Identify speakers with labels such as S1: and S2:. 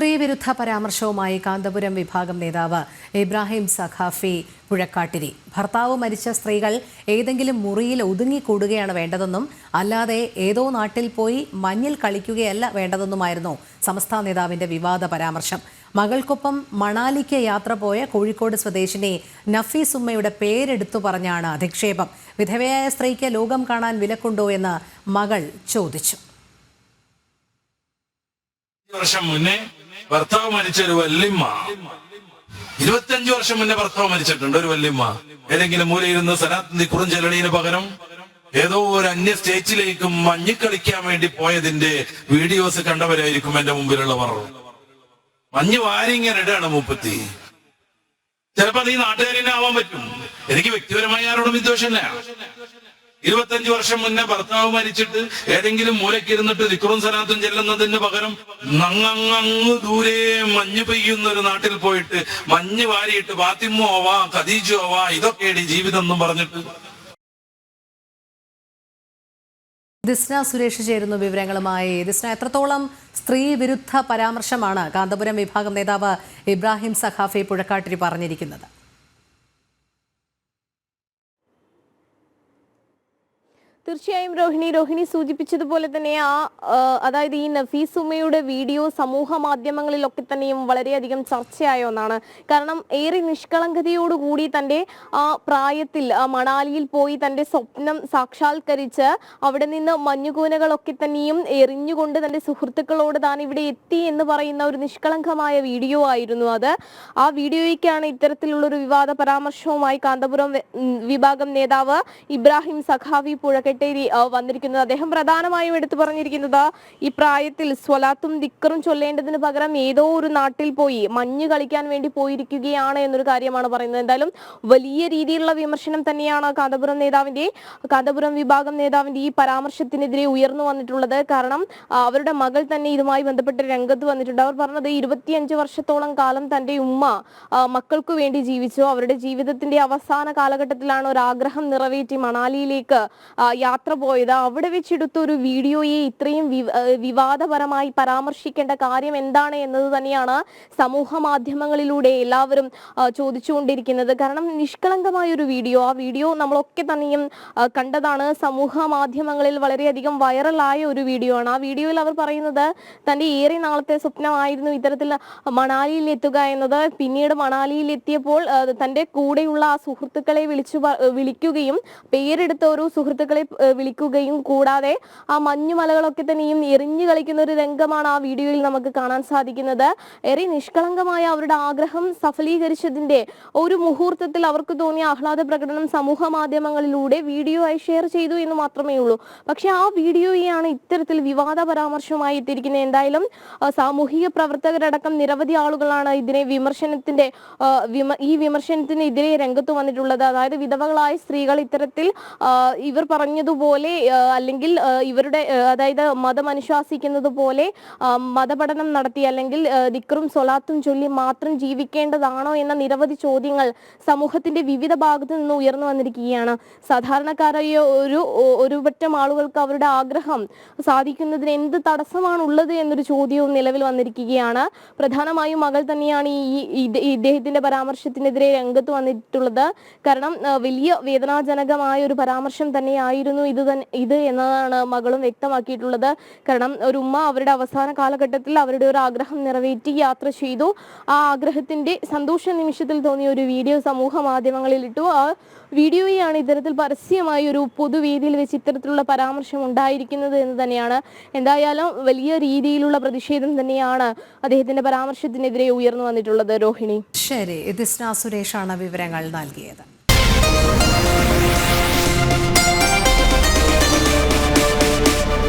S1: സ്ത്രീവിരുദ്ധ പരാമർശവുമായി കാന്തപുരം വിഭാഗം നേതാവ് ഇബ്രാഹിം സഖാഫി പുഴക്കാട്ടിരി ഭർത്താവ് മരിച്ച സ്ത്രീകൾ ഏതെങ്കിലും മുറിയിൽ ഒതുങ്ങിക്കൂടുകയാണ് വേണ്ടതെന്നും അല്ലാതെ ഏതോ നാട്ടിൽ പോയി മഞ്ഞിൽ കളിക്കുകയല്ല വേണ്ടതെന്നുമായിരുന്നു സമസ്ത നേതാവിന്റെ വിവാദ പരാമർശം. മകൾക്കൊപ്പം മണാലിക്ക് യാത്ര പോയ കോഴിക്കോട് സ്വദേശിനി നഫീസ് ഉമ്മയുടെ പേരെടുത്തു പറഞ്ഞാണ് അധിക്ഷേപം. വിധവയായ സ്ത്രീക്ക് ലോകം കാണാൻ വിലക്കുണ്ടോ എന്ന് മകൾ ചോദിച്ചു.
S2: വർഷം മുന്നേ ഭർത്താവ് മരിച്ച ഒരു വല്യമ്മ. ഇരുപത്തിയഞ്ചു വർഷം മുന്നേ ഭർത്താവ് മരിച്ചിട്ടുണ്ട് ഒരു വല്യമ്മ. ഏതെങ്കിലും മൂലയിരുന്ന് സനാത്തന്തി കുറം ചെല്ലണീന് പകരം ഏതോ ഒരു അന്യ സ്റ്റേറ്റിലേക്കും മഞ്ഞിക്കളിക്കാൻ വേണ്ടി പോയതിന്റെ വീഡിയോസ് കണ്ടവരായിരിക്കും എന്റെ മുമ്പിലുള്ളവർ. മഞ്ഞ് വാരിങ്ങനെ ഇടാണ് മുപ്പത്തി. ചിലപ്പോ നീ നാട്ടുകാരിനെ ആവാൻ പറ്റും. എനിക്ക് വ്യക്തിപരമായി ആരോടും വിദ്വേഷമില്ല. ഇരുപത്തഞ്ചു വർഷം മുന്നേ ഭർത്താവ് മരിച്ചിട്ട് ഏതെങ്കിലും മൂലക്കിരുന്നിട്ട് ദിക്റും സലാത്തും ചെല്ലുന്നതിന് പകരം നങ്ങങ്ങ് ദൂരെ മഞ്ഞ് പെയ്യുന്ന ഒരു നാട്ടിൽ പോയിട്ട് മഞ്ഞ് വാരിയിട്ട് ഫാത്തിമോ ആവാ ഖദീജോ ആവാ ഇതൊക്കെയാണ് ജീവിതം എന്നും പറഞ്ഞിട്ട്.
S1: ദിസ്ന സുരേഷ് ചേരുന്നു വിവരങ്ങളുമായി. ദിസ്ന എത്രത്തോളം സ്ത്രീ വിരുദ്ധ പരാമർശമാണ് കാന്തപുരം വിഭാഗം നേതാവ് ഇബ്രാഹിം സഖാഫി പുഴക്കാട്ടിരി പറഞ്ഞിരിക്കുന്നത്?
S3: തീർച്ചയായും രോഹിണി രോഹിണി സൂചിപ്പിച്ചതുപോലെ തന്നെ ആ അതായത് ഈ നഫീസ് ഉമ്മയുടെ വീഡിയോ സമൂഹ മാധ്യമങ്ങളിലൊക്കെ തന്നെയും വളരെയധികം ചർച്ചയായ ഒന്നാണ്. കാരണം ഏറെ നിഷ്കളങ്കതയോടുകൂടി തന്റെ ആ പ്രായത്തിൽ മണാലിയിൽ പോയി തന്റെ സ്വപ്നം സാക്ഷാത്കരിച്ച് അവിടെ നിന്ന് മഞ്ഞുകൂനകളൊക്കെ തന്നെയും എറിഞ്ഞുകൊണ്ട് തന്റെ സുഹൃത്തുക്കളോട് താൻ ഇവിടെ എത്തി എന്ന് പറയുന്ന ഒരു നിഷ്കളങ്കമായ വീഡിയോ ആയിരുന്നു അത്. ആ വീഡിയോയ്ക്കാണ് ഇത്തരത്തിലുള്ളൊരു വിവാദ പരാമർശവുമായി കാന്തപുരം വിഭാഗം നേതാവ് ഇബ്രാഹിം സഖാവി പുഴക്കെട്ടേരി ആ, വന്നിരിക്കുന്നത്. അദ്ദേഹം പ്രധാനമായും എടുത്തു പറഞ്ഞിരിക്കുന്നത് ഈ പ്രായത്തിൽ സ്വലാത്തും ദിക്കറും ചൊല്ലേണ്ടതിന് പകരം ഏതോ ഒരു നാട്ടിൽ പോയി മഞ്ഞ് കളിക്കാൻ വേണ്ടി പോയിരിക്കുകയാണ് എന്നൊരു കാര്യമാണ് പറയുന്നത്. എന്തായാലും വലിയ രീതിയിലുള്ള വിമർശനം തന്നെയാണ് കാന്തപുരം നേതാവിന്റെ കാന്തപുരം വിഭാഗം നേതാവിന്റെ ഈ പരാമർശത്തിനെതിരെ ഉയർന്നു വന്നിട്ടുള്ളത്. കാരണം അവരുടെ മകൾ തന്നെ ഇതുമായി ബന്ധപ്പെട്ട് രംഗത്ത് വന്നിട്ടുണ്ട്. അവർ പറഞ്ഞത് ഇരുപത്തിയഞ്ച് വർഷത്തോളം കാലം തന്റെ ഉമ്മ മക്കൾക്കു വേണ്ടി ജീവിച്ചു. അവരുടെ ജീവിതത്തിന്റെ അവസാന കാലഘട്ടത്തിലാണ് ഒരു ആഗ്രഹം നിറവേറ്റി മണാലിയിലേക്ക് യാത്ര പോയത് അവിടെ വെച്ചെടുത്ത ഒരു വീഡിയോയെ ഇത്രയും വിവാദപരമായി പരാമർശിക്കേണ്ട കാര്യം എന്താണ് എന്നത് തന്നെയാണ് സമൂഹ മാധ്യമങ്ങളിലൂടെ എല്ലാവരും ചോദിച്ചുകൊണ്ടിരിക്കുന്നത്. കാരണം നിഷ്കളങ്കമായ ഒരു വീഡിയോ ആ വീഡിയോ നമ്മളൊക്കെ തന്നെയും കണ്ടതാണ്. സമൂഹ മാധ്യമങ്ങളിൽ വളരെയധികം വൈറലായ ഒരു വീഡിയോ ആണ്. ആ വീഡിയോയിൽ അവർ പറയുന്നത് തന്റെ ഏറെ നാളത്തെ സ്വപ്നമായിരുന്നു ഇത്തരത്തിൽ മണാലിയിൽ എത്തുക എന്നത്. പിന്നീട് മണാലിയിൽ എത്തിയപ്പോൾ തന്റെ കൂടെയുള്ള ആ സുഹൃത്തുക്കളെ വിളിച്ചു വിളിക്കുകയും പേരെടുത്ത ഒരു സുഹൃത്തുക്കളെ വിളിക്കുകയും കൂടാതെ ആ മഞ്ഞുമലകളൊക്കെ തന്നെയും എറിഞ്ഞു കളിക്കുന്ന ഒരു രംഗമാണ് ആ വീഡിയോയിൽ നമുക്ക് കാണാൻ സാധിക്കുന്നത്. ഏറെ നിഷ്കളങ്കമായ അവരുടെ ആഗ്രഹം സഫലീകരിച്ചതിന്റെ ഒരു മുഹൂർത്തത്തിൽ അവർക്ക് തോന്നിയ ആഹ്ലാദ പ്രകടനം സമൂഹ മാധ്യമങ്ങളിലൂടെ വീഡിയോ ആയി ഷെയർ ചെയ്തു എന്ന് മാത്രമേ ഉള്ളൂ. പക്ഷെ ആ വീഡിയോയാണ് ഇത്തരത്തിൽ വിവാദ പരാമർശമായി എത്തിയിരിക്കുന്നത്. എന്തായാലും സാമൂഹിക പ്രവർത്തകരടക്കം നിരവധി ആളുകളാണ് ഇതിനെ വിമർശനത്തിന്റെ ഈ വിമർശനത്തിന് ഈ വിമർശനത്തിനെതിരെ രംഗത്ത് വന്നിട്ടുള്ളത്. അതായത് വിധവകളായ സ്ത്രീകൾ ഇത്തരത്തിൽ ഇവർ ഇവർ പറഞ്ഞതുപോലെ അല്ലെങ്കിൽ ഇവരുടെ അതായത് മതം അനുശാസിക്കുന്നത് പോലെ മതപഠനം നടത്തി അല്ലെങ്കിൽ ദിക്റും സൊലാത്തും ചൊല്ലി മാത്രം ജീവിക്കേണ്ടതാണോ എന്ന നിരവധി ചോദ്യങ്ങൾ സമൂഹത്തിന്റെ വിവിധ ഭാഗത്തു നിന്ന് ഉയർന്നു വന്നിരിക്കുകയാണ്. സാധാരണക്കാരായ ഒരു ഒരു പറ്റം ആളുകൾക്ക് അവരുടെ ആഗ്രഹം സാധിക്കുന്നതിന് എന്ത് തടസ്സമാണ് ഉള്ളത് എന്നൊരു ചോദ്യവും നിലവിൽ വന്നിരിക്കുകയാണ്. പ്രധാനമായും മകൾ തന്നെയാണ് ഈ ഇദ്ദേഹത്തിന്റെ പരാമർശത്തിനെതിരെ രംഗത്ത് വന്നിട്ടുള്ളത്. കാരണം വലിയ വേദനാജനകമായ ഒരു പരാമർശം തന്നെയായിരുന്നു ഇത് തന്നെ ഇത് എന്നതാണ് മകളും വ്യക്തമാക്കിയിട്ടുള്ളത്. കാരണം ഒരു ഉമ്മ അവരുടെ അവസാന കാലഘട്ടത്തിൽ അവരുടെ ഒരു ആഗ്രഹം നിറവേറ്റി യാത്ര ചെയ്തു. ആ ആഗ്രഹത്തിന്റെ സന്തോഷ നിമിഷത്തിൽ തോന്നിയ ഒരു വീഡിയോ സമൂഹ മാധ്യമങ്ങളിൽ ഇട്ടു. ആ വീഡിയോയാണ് ഇത്തരത്തിൽ പരസ്യമായി ഒരു പൊതുവേദിയിൽ വെച്ച് ഇത്തരത്തിലുള്ള പരാമർശം ഉണ്ടായിരിക്കുന്നത് എന്ന് തന്നെയാണ്. എന്തായാലും വലിയ രീതിയിലുള്ള പ്രതിഷേധം തന്നെയാണ് അദ്ദേഹത്തിന്റെ പരാമർശത്തിനെതിരെ ഉയർന്നു വന്നിട്ടുള്ളത്. രോഹിണി.
S1: ശരി. ദിസ്ന സുരേഷാണ് വിവരങ്ങൾ നൽകിയത്.